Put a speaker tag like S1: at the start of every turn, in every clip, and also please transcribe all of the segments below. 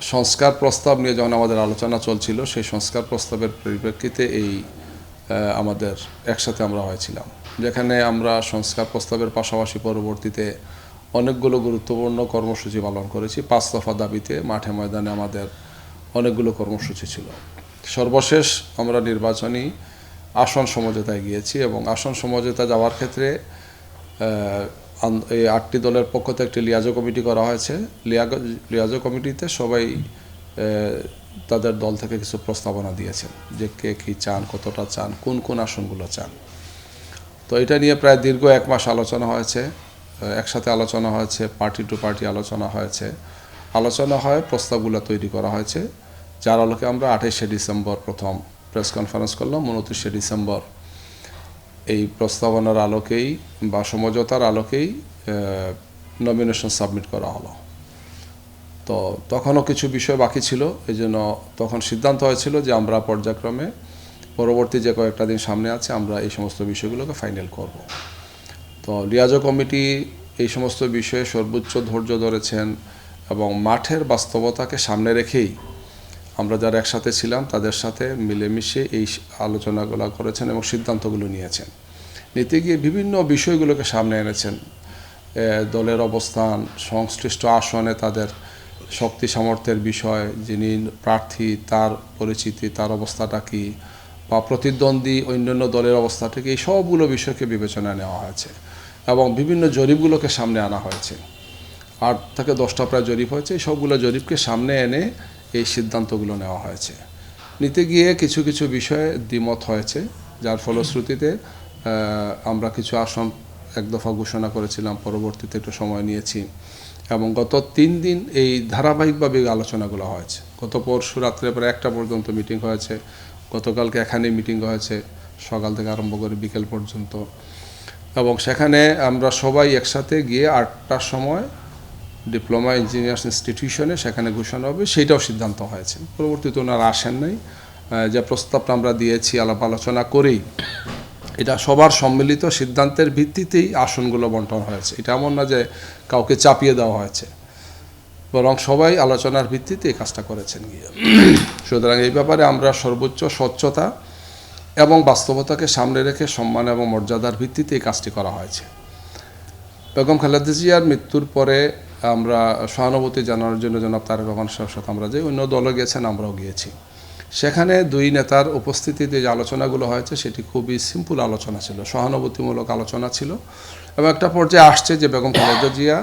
S1: সংস্কার প্রস্তাব নিয়ে যখন আমাদের আলোচনা চলছিল, সেই সংস্কার প্রস্তাবের পরিপ্রেক্ষিতে এই আমাদের একসাথে আমরা হয়েছিলাম। যেখানে আমরা সংস্কার প্রস্তাবের পাশাপাশি পরবর্তীতে অনেকগুলো গুরুত্বপূর্ণ কর্মসূচি পালন করেছি। পাঁচ দফা দাবিতে মাঠে ময়দানে আমাদের অনেকগুলো কর্মসূচি ছিল। সর্বশেষ আমরা নির্বাচনী আসন সমঝোতায় গিয়েছি এবং আসন সমঝোতা যাওয়ার ক্ষেত্রে এই আটটি দলের পক্ষ থেকে একটি লিয়াজো কমিটি করা হয়েছে। লিয়াজো কমিটিতে সবাই তাদের দল থেকে কিছু প্রস্তাবনা দিয়েছেন যে কে কী চান, কতটা চান, কোন কোন আসনগুলো চান। তো এটা নিয়ে প্রায় দীর্ঘ এক মাস আলোচনা হয়েছে। একসাথে আলোচনা হয়েছে, পার্টি টু পার্টি আলোচনা হয়েছে। আলোচনা হয়, প্রস্তাবগুলো তৈরি করা হয়েছে। যার আলোকে আমরা আঠাইশে ডিসেম্বর প্রথম প্রেস কনফারেন্স করলাম, উনত্রিশে ডিসেম্বর এই প্রস্তাবনার আলোকেই বা সমঝোতার আলোকেই নমিনেশন সাবমিট করা হলো। তো তখনও কিছু বিষয় বাকি ছিল, এই জন্য তখন সিদ্ধান্ত হয়েছিল যে আমরা পর্যায়ক্রমে পরবর্তী যে কয়েকটা দিন সামনে আছে, আমরা এই সমস্ত বিষয়গুলোকে ফাইনাল করব। তো লিয়াজো কমিটি এই সমস্ত বিষয়ে সর্বোচ্চ ধৈর্য ধরেছেন এবং মাঠের বাস্তবতাকে সামনে রেখেই আমরা যারা একসাথে ছিলাম, তাদের সাথে মিলেমিশে এই আলোচনাগুলো করেছেন এবং সিদ্ধান্তগুলো নিয়েছেন। নিতে গিয়ে বিভিন্ন বিষয়গুলোকে সামনে এনেছেন। দলের অবস্থান, সংশ্লিষ্ট আসনে তাদের শক্তি সামর্থ্যের বিষয়, যিনি প্রার্থী, তার পরিচিতি, তার অবস্থাটা কি, বা প্রতিদ্বন্দ্বী, অন্যান্য দলের অবস্থাটা কি এই সবগুলো বিষয়কে বিবেচনায় নেওয়া হয়েছে এবং বিভিন্ন জরিপগুলোকে সামনে আনা হয়েছে। আট থেকে দশটা প্রায় জরিপ হয়েছে। এই সবগুলো জরিপকে সামনে এনে এই সিদ্ধান্তগুলো নেওয়া হয়েছে। নিতে গিয়ে কিছু কিছু বিষয়ে দ্বিমত হয়েছে, যার ফলশ্রুতিতে আমরা কিছু আসন এক দফা ঘোষণা করেছিলাম, পরবর্তীতে একটু সময় নিয়েছি। এবং গত তিন দিন এই ধারাবাহিকভাবে আলোচনাগুলো হয়েছে। গত পরশু রাত্রে প্রায় একটা পর্যন্ত মিটিং হয়েছে, গতকালকে এখানে মিটিং হয়েছে, সকাল থেকে আরম্ভ করে বিকেল পর্যন্ত। এবং সেখানে আমরা সবাই একসাথে গিয়ে আটটার সময় ডিপ্লোমা ইঞ্জিনিয়ার্স ইনস্টিটিউশনে সেখানে ঘোষণা হবে, সেইটাও সিদ্ধান্ত হয়েছে। পরবর্তীতে ওনারা আসেন নাই। যে প্রস্তাবটা আমরা দিয়েছি, আলাপ আলোচনা করেই, এটা সবার সম্মিলিত সিদ্ধান্তের ভিত্তিতেই আসনগুলো বন্টন হয়েছে। এটা এমন না যে কাউকে চাপিয়ে দেওয়া হয়েছে। বরং সবাই আলোচনার ভিত্তিতে এই কাজটা করেছেন গিয়ে। সুতরাং এই ব্যাপারে আমরা সর্বোচ্চ স্বচ্ছতা এবং বাস্তবতাকে সামনে রেখে সম্মান এবং মর্যাদার ভিত্তিতে এই কাজটি করা হয়েছে। বেগম খালেদা জিয়ার মৃত্যুর পরে আমরা সহানুভূতি জানানোর জন্য জনাব তারেক রহমান সাহেবের সাথে আমরা যে অন্য দলে গিয়েছেন, আমরাও গিয়েছি। সেখানে দুই নেতার উপস্থিতিতে যে আলোচনাগুলো হয়েছে, সেটি খুবই সিম্পল আলোচনা ছিল, সহানুভূতিমূলক আলোচনা ছিল এবং একটা পর্যায়ে আসছে যে বেগম খালেদা জিয়া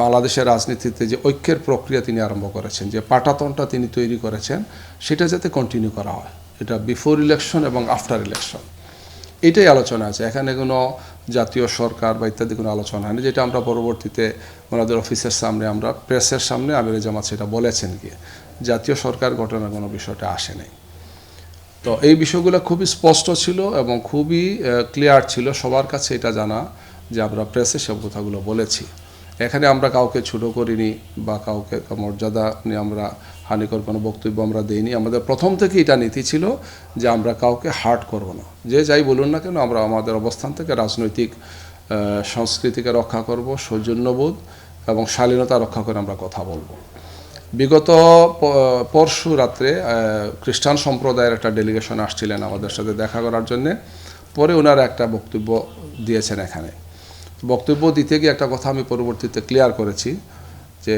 S1: বাংলাদেশের রাজনীতিতে যে ঐক্যের প্রক্রিয়া তিনি আরম্ভ করেছেন, যে পাটাতনটা তিনি তৈরি করেছেন, সেটা যাতে কন্টিনিউ করা হয়। এটা বিফোর ইলেকশন এবং আফটার ইলেকশন এটাই আলোচনা আছে। এখানে কোনো জাতীয় সরকার বা ইত্যাদি কোনো আলোচনা হয়নি। যেটা আমরা পরবর্তীতে ওনাদের অফিসের সামনে আমরা, প্রেসের সামনে আমির জামাত সেটা বলেছেন গিয়ে, জাতীয় সরকার গঠনের কোনো বিষয়টা আসে নাই। তো এই বিষয়গুলো খুবই স্পষ্ট ছিল এবং খুবই ক্লিয়ার ছিল। সবার কাছে এটা জানা যে আমরা প্রেসে সব কথাগুলো বলেছি। এখানে আমরা কাউকে ছোট করিনি বা কাউকে মর্যাদা নিয়ে আমরা হানিকর কোনো বক্তব্য আমরা দেইনি। আমাদের প্রথম থেকে এটা নীতি ছিল যে আমরা কাউকে হার্ট করব না। যে যাই বলুন না কেন, আমরা আমাদের অবস্থান থেকে রাজনৈতিক সংস্কৃতিকে রক্ষা করব, সৌজন্যবোধ এবং শালীনতা রক্ষা করে আমরা কথা বলব। বিগত পরশু রাত্রে খ্রিস্টান সম্প্রদায়ের একটা ডেলিগেশন আসছিলেন আমাদের সাথে দেখা করার জন্যে। পরে ওনারা একটা বক্তব্য দিয়েছেন এখানে। বক্তব্য দিতে গিয়ে একটা কথা আমি পরবর্তীতে ক্লিয়ার করেছি যে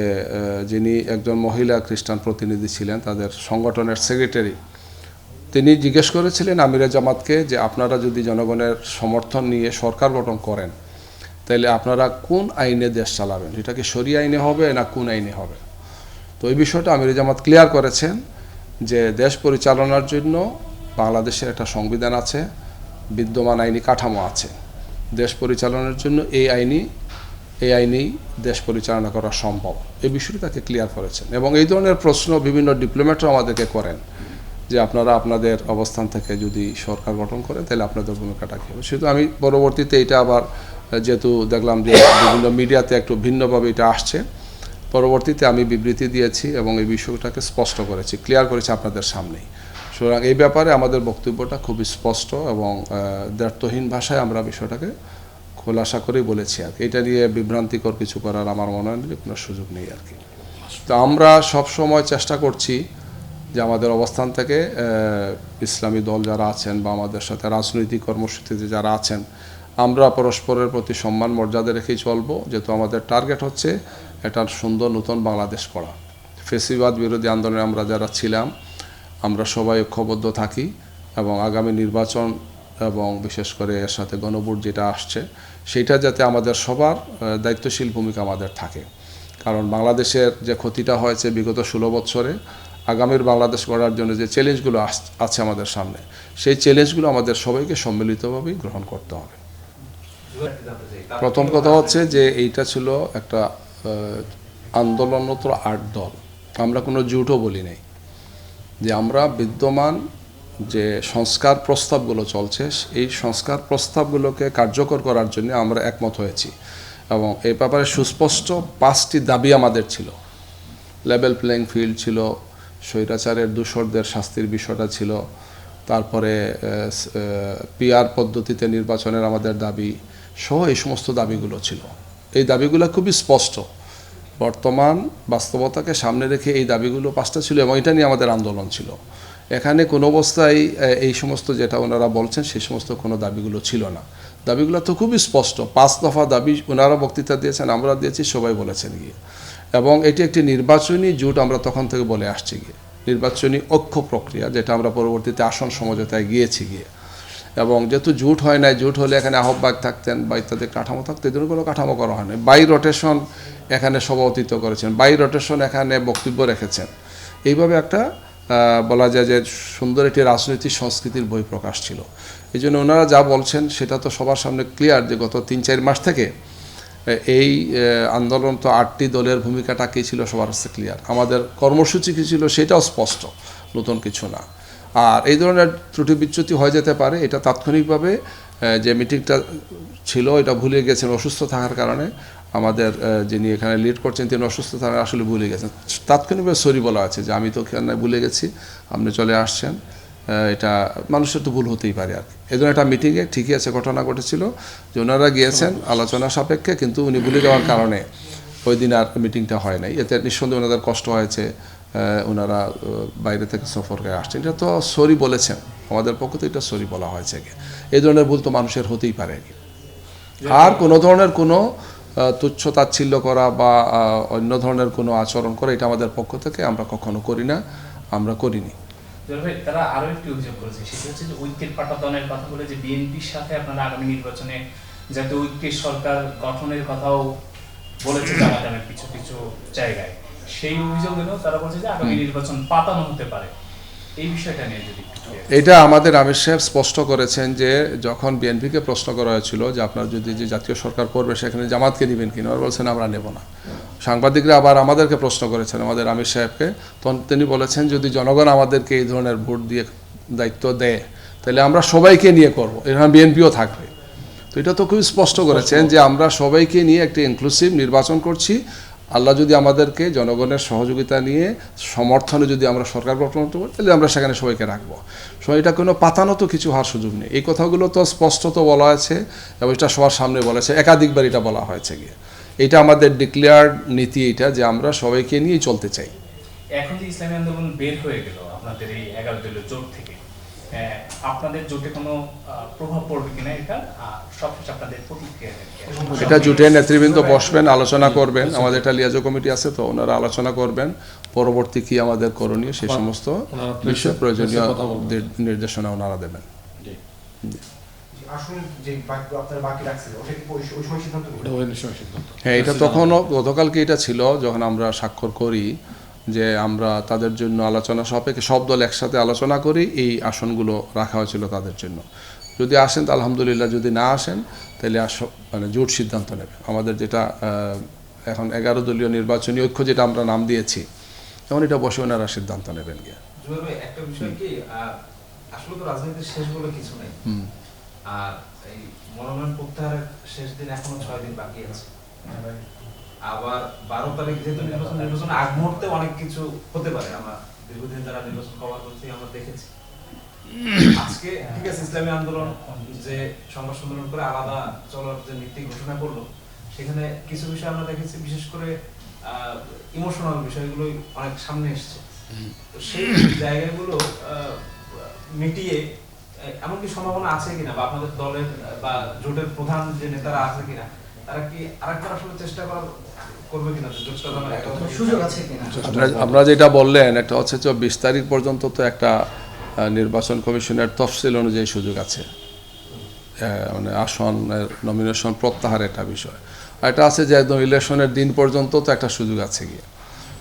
S1: যিনি একজন মহিলা খ্রিস্টান প্রতিনিধি ছিলেন, তাদের সংগঠনের সেক্রেটারি তিনি জিজ্ঞেস করেছিলেন আমিরা জামাতকে যে আপনারা যদি জনগণের সমর্থন নিয়ে সরকার গঠন করেন তাহলে আপনারা কোন আইনে দেশ চালাবেন? এটাকে সরি আইনে হবে না কোন আইনে হবে? তো এই বিষয়টা আমির জামাত ক্লিয়ার করেছেন যে দেশ পরিচালনার জন্য বাংলাদেশের একটা সংবিধান আছে, বিদ্যমান আইনি কাঠামো আছে। দেশ পরিচালনার জন্য এই আইনি, এই আইনেই দেশ পরিচালনা করা সম্ভব। এই বিষয়টি তাকে ক্লিয়ার করেছেন। এবং এই ধরনের প্রশ্ন বিভিন্ন ডিপ্লোম্যাটরা আমাদেরকে করেন যে আপনারা আপনাদের অবস্থান থেকে যদি সরকার গঠন করেন, তাহলে আপনাদের ভূমিকাটা কী হবে? সেহেতু আমি পরবর্তীতে এটা আবার যেহেতু দেখলাম যে বিভিন্ন মিডিয়াতে একটু ভিন্নভাবে এটা আসছে পরবর্তীতে আমি বিবৃতি দিয়েছি এবং এই বিষয়টাকে স্পষ্ট করেছি ক্লিয়ার করেছি আপনাদের সামনেই সুতরাং এই ব্যাপারে আমাদের বক্তব্যটা খুবই স্পষ্ট এবং আহ, দ্ব্যর্থহীন ভাষায় আমরা বিষয়টাকে খোলাসা করেই বলেছি আর। এটা নিয়ে বিভ্রান্তিকর কিছু করার আমার মনে হয় কোনো সুযোগ নেই আর কি তো আমরা সব সময় চেষ্টা করছি যে আমাদের অবস্থান থেকে ইসলামী দল যারা আছেন বা আমাদের সাথে রাজনৈতিক কর্মসূচিতে যারা আছেন আমরা পরস্পরের প্রতি সম্মান, মর্যাদা রেখেই চলবো। যেহেতু আমাদের টার্গেট হচ্ছে একটা সুন্দর নতুন বাংলাদেশ করা। ফেসিবাদ বিরোধী আন্দোলনে আমরা যারা ছিলাম, আমরা সবাই ঐক্যবদ্ধ থাকি এবং আগামী নির্বাচন এবং বিশেষ করে এর সাথে গণভোট যেটা আসছে, সেইটা যাতে আমাদের সবার দায়িত্বশীল ভূমিকা আমাদের থাকে। কারণ বাংলাদেশের যে ক্ষতিটা হয়েছে বিগত ষোলো বছরে, আগামীর বাংলাদেশ গড়ার জন্য যে চ্যালেঞ্জগুলো আছে আমাদের সামনে, সেই চ্যালেঞ্জগুলো আমাদের সবাইকে সম্মিলিতভাবেই গ্রহণ করতে হবে। প্রথম কথা হচ্ছে যে এইটা ছিল একটা আহ, আন্দোলনরত আট দল। আমরা কোনো জুটও বলি নাই। যে আমরা বিদ্যমান যে সংস্কার প্রস্তাবগুলো চলছে এই সংস্কার প্রস্তাবগুলোকে কার্যকর করার জন্য আমরা একমত হয়েছি। এবং এই ব্যাপারে সুস্পষ্ট পাঁচটি দাবি আমাদের ছিল। লেভেল প্লেইং ফিল্ড ছিল স্বৈরাচারের দূষরদের শাস্তির বিষয়টা ছিল তারপরে পিআর পদ্ধতিতে নির্বাচনের আমাদের দাবি সহ এই সমস্ত দাবিগুলো ছিল। এই দাবিগুলো খুবই স্পষ্ট। বর্তমান বাস্তবতাকে সামনে রেখে এই দাবিগুলো পাঁচটা ছিল এবং এটা নিয়ে আমাদের আন্দোলন ছিল। এখানে কোনো অবস্থায় এই সমস্ত যেটা ওনারা বলছেন সেই সমস্ত কোনো দাবিগুলো ছিল না। দাবিগুলো তো খুবই স্পষ্ট। পাঁচ দফা দাবি ওনারা বক্তৃতা দিয়েছেন, আমরা দিয়েছি, সবাই বলেছেন গিয়ে। এবং এটি একটি নির্বাচনী জোট আমরা তখন থেকে বলে আসছি গিয়ে। নির্বাচনী অক্ষ প্রক্রিয়া যেটা আমরা পরবর্তীতে আসন সমঝোতায় গিয়েছি গিয়ে। এবং যেহেতু জুট হয় নাই, জুট হলে এখানে আহ্বায়ক থাকতেন, বা ইত্যাদি কাঠামো থাকতো এদের কোনো কাঠামো করা হয়নি। বাই রোটেশন এখানে সভাপতিত্ব করেছেন। বাই রোটেশন এখানে বক্তব্য রেখেছেন। এইভাবে একটা বলা যায় যে সুন্দর একটি রাজনৈতিক সংস্কৃতির বই প্রকাশ ছিল। এই জন্য ওনারা যা বলছেন, সেটা তো সবার সামনে ক্লিয়ার যে গত তিন, চার মাস থেকে এই আন্দোলন তো আটটি দলের ভূমিকাটা কী ছিল সবার কাছে ক্লিয়ার আমাদের কর্মসূচি কী ছিল সেটাও স্পষ্ট, নতুন কিছু না। আর এই ধরনের ত্রুটি বিচ্যুতি হয়ে যেতে পারে, এটা তাৎক্ষণিকভাবে যে মিটিংটা ছিল, এটা ভুলে গেছেন, অসুস্থ থাকার কারণে আমাদের যিনি এখানে লিড করছেন, তিনি অসুস্থ থাকার আসলে ভুলে গেছেন। তাৎক্ষণিকভাবে সরি বলা আছে যে আমি তো এখানে ভুলে গেছি, আপনি চলে আসছেন। এটা মানুষের তো ভুল হতেই পারে আর এই জন্য একটা মিটিংয়ে ঠিকই আছে, ঘটনা ঘটেছিল যে ওনারা গিয়েছেন আলোচনা সাপেক্ষে, কিন্তু উনি ভুলে যাওয়ার কারণে ওই দিন আর মিটিংটা হয় নাই। এতে নিঃসন্দেহে ওনাদের কষ্ট হয়েছে ওনারা বাইরে থেকে সফর করে আসছেন এটা তো সরি বলেছেন। আমাদের পক্ষ থেকে এটা সরি বলা হয়েছে এই ধরনের ভুল তো মানুষের হতেই পারেনি আর কোনো ধরনের কোনো তুচ্ছ তাচ্ছিল্য করা বা অন্য ধরনের কোনো আচরণ করা, এটা আমাদের পক্ষ থেকে আমরা কখনো করি না, আমরা করিনি।
S2: তারা আরও একটি অভিযোগ করেছে। হচ্ছে যে ঐক্যের কথা বলে যে বিএনপির সাথে আপনারা আগামী নির্বাচনে যাতে ঐক্যের সরকার গঠনের কথাও বলেছে কিছু কিছু জায়গায়। সেই অভিযোগ এলেও তারা বলছে যে আগামী নির্বাচন পাতানো হতে পারে। এই বিষয়টা নিয়ে যদি
S1: এটা আমাদের আমির সাহেব স্পষ্ট করেছেন যে যখন বিএনপিকে প্রশ্ন করা হয়েছিল যে আপনার যদি যে জাতীয় সরকার করবে সেখানে জামাতকে নেবেন কিনা ওরা বলছেন আমরা নেব না। সাংবাদিকরা আবার আমাদেরকে প্রশ্ন করেছেন আমাদের আমির সাহেবকে। তখন তিনি বলেছেন যদি জনগণ আমাদেরকে এই ধরনের ভোট দিয়ে দায়িত্ব দেয় তাহলে আমরা সবাইকে নিয়ে করব। এখানে বিএনপিও থাকবে। তো এটা তো খুবই স্পষ্ট করেছেন যে আমরা সবাইকে নিয়ে একটি ইনক্লুসিভ নির্বাচন করছি। আল্লাহ যদি আমাদেরকে জনগণের সহযোগিতা নিয়ে সমর্থনে যদি আমরা সরকার গঠন করতে পারি তাহলে আমরা সেখানে সবাইকে রাখব। সো এটা কোনো পাতানো তো কিছু হওয়ার সুযোগ নেই। এই কথাগুলো তো স্পষ্ট তো বলা আছে এবং এটা সবার সামনে বলা আছে একাধিকবার এটা বলা হয়েছে গিয়ে। এটা আমাদের ডিক্লেয়ার্ড নীতি এটা যে আমরা সবাইকে নিয়েই চলতে চাই।
S2: এখন যে ইসলামী আন্দোলন বের হয়ে গেল আপনাদের এই এগারো দলীয় জোট থেকে আপনাদের জোটে কোনো প্রভাব পড়বে কিনা এটা সবশেষ আপনাদের প্রতিক্রিয়া
S1: এটা জুটে নেতৃবৃন্দ বসবেন আলোচনা করবেন। আমাদের একটা লিয়াজো কমিটি আছে তো ওনারা আলোচনা করবেন। পরবর্তী কি আমাদের করণীয় সেই সমস্ত বিষয়ে প্রয়োজনীয় নির্দেশনা ওনারা দেবেন। হ্যাঁ এটা তখনও গতকালকে এটা ছিল যখন আমরা স্বাক্ষর করি যে আমরা তাদের জন্য আলোচনা সাপেক্ষে সব দল একসাথে আলোচনা করি এই আসনগুলো রাখা হয়েছিল তাদের জন্য। যদি আসেন তো আলহামদুলিল্লাহ যদি না আসেন তাহলে আস মানে জোট সিদ্ধান্ত নেবে। আমাদের যেটা এখন এগারো দলীয় নির্বাচনী ঐক্য যেটা আমরা নাম দিয়েছি তখন এটা বসে ওনারা সিদ্ধান্ত নেবেন গিয়ে।
S3: একটা বিষয় কি আসলে তো রাজনীতির শেষ বলে কিছু নেই। আর এই মনোনয়ন প্রত্যাহারের শেষ দিন এখনও ছয় দিন বাকি আছে। আবার বারো তারিখ যেহেতু নির্বাচন নির্বাচন আগ মুহূর্তে অনেক কিছু হতে পারে। আমরা দীর্ঘদিন যারা নির্বাচন কভার করছি, আমরা দেখেছি। আজকে, ঠিক আছে, ইসলামী আন্দোলন যে সংবাদ সম্মেলন করে আলাদা চলার যে নীতি ঘোষণা করল, সেখানে কিছু বিষয় আমরা দেখেছি, বিশেষ করে ইমোশনাল বিষয়গুলো অনেক সামনে এসছে। তো সেই জায়গাগুলো মিটিয়ে এমনকি সম্ভাবনা আছে কিনা বা আপনাদের দলের, বা জোটের প্রধান যে নেতারা আছে কিনা, তারা কি আরেকবার আসলে চেষ্টা করার করবে কিনা যে জোটটা যেন একটা
S4: সুযোগ আছে কিনা?
S1: আপনারা যেটা বললেন একটা হচ্ছে যে বিশ তারিখ পর্যন্ত তো একটা নির্বাচন কমিশনের তফসিল অনুযায়ী সুযোগ আছে। মানে আসনের নমিনেশন প্রত্যাহার একটা বিষয়। আর এটা আছে যে একদম ইলেকশনের দিন পর্যন্ত তো একটা সুযোগ আছে গিয়ে।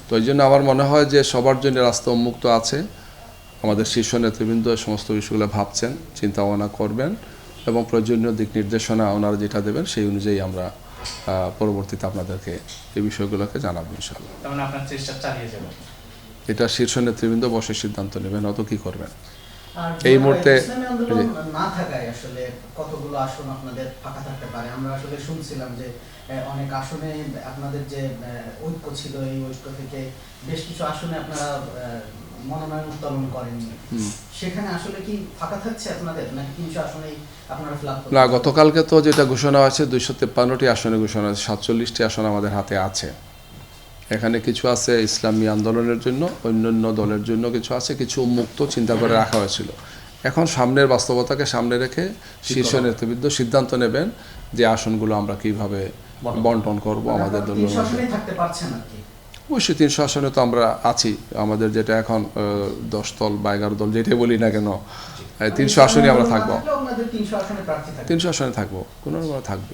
S1: তো এই জন্য আমার মনে হয় যে সবার জন্য রাস্তা উন্মুক্ত আছে। আমাদের শীর্ষ নেতৃবৃন্দ সমস্ত বিষয়গুলো ভাবছেন চিন্তা ভাবনা করবেন এবং প্রয়োজনীয় দিক নির্দেশনা ওনারা যেটা দেবেন সেই অনুযায়ী আমরা পরবর্তীতে আপনাদেরকে এই বিষয়গুলোকে জানাব ইনশাল্লাহ
S2: তার আপনার চেষ্টা চালিয়ে যাবেন
S1: এটা শীর্ষ নেতৃবৃন্দ বসে সিদ্ধান্ত নেবেন অত কি করবেন? এই মুহূর্তে-
S4: না থাকায় আসলে কতগুলো আসন আপনাদের ফাঁকা থাকতে পারে? আমরা আসলে শুনছিলাম যে অনেক আসনে আপনাদের যে ঐক্য ছিল এই ঐক্য থেকে বেশ কিছু আসনে আপনারা আহ, মনোনয়ন উত্তোলন করেননি। সেখানে আসলে কি ফাঁকা থাকছে আপনাদের? নাকি তিনশো আসনেই আপনারা
S1: না গতকালকে তো যেটা ঘোষণা হয়েছে দুইশো তেপ্পান্নটি আসনে ঘোষণা হয়েছে সাতচল্লিশটি আসন আমাদের হাতে আছে। এখানে কিছু আছে ইসলামী আন্দোলনের জন্য অন্যান্য দলের জন্য কিছু আছে কিছু উন্মুক্ত চিন্তা করে রাখা হয়েছিল। এখন সামনের বাস্তবতাকে সামনে রেখে শীর্ষ নেতৃবৃন্দ সিদ্ধান্ত নেবেন যে আসনগুলো আমরা কীভাবে বন্টন। করব আমাদের দলীয়
S4: থাকতে
S1: অবশ্যই তিনশো আসনে তো আমরা আছি। আমাদের যেটা এখন দশ দল বা এগারো দল যেটাই বলি না কেন তিনশো আসনে আমরা থাকব।
S4: তিন শাসনে তিনশো আসনে থাকবে
S1: কোনো রকম থাকবে।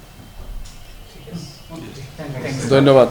S1: ধন্যবাদ।